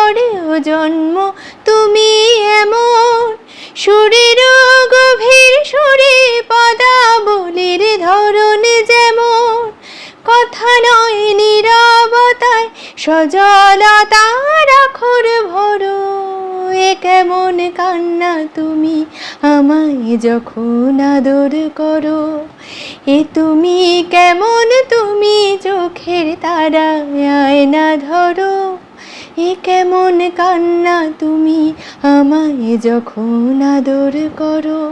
পরেও জন্ম, তুমি এমন। সুরের গভীর সুরে পদাবলীর ধরন যেমন। কথা নয় নীরবতায় সজলতার আখর ভরো। এ কেমন কান্না তুমি আমায় যখন আদর করো? এ তুমি কেমন তুমি চোখের তারায় আয়না ধরো? এ কেমন কান্না তুমি আমায় যখন আদর করো?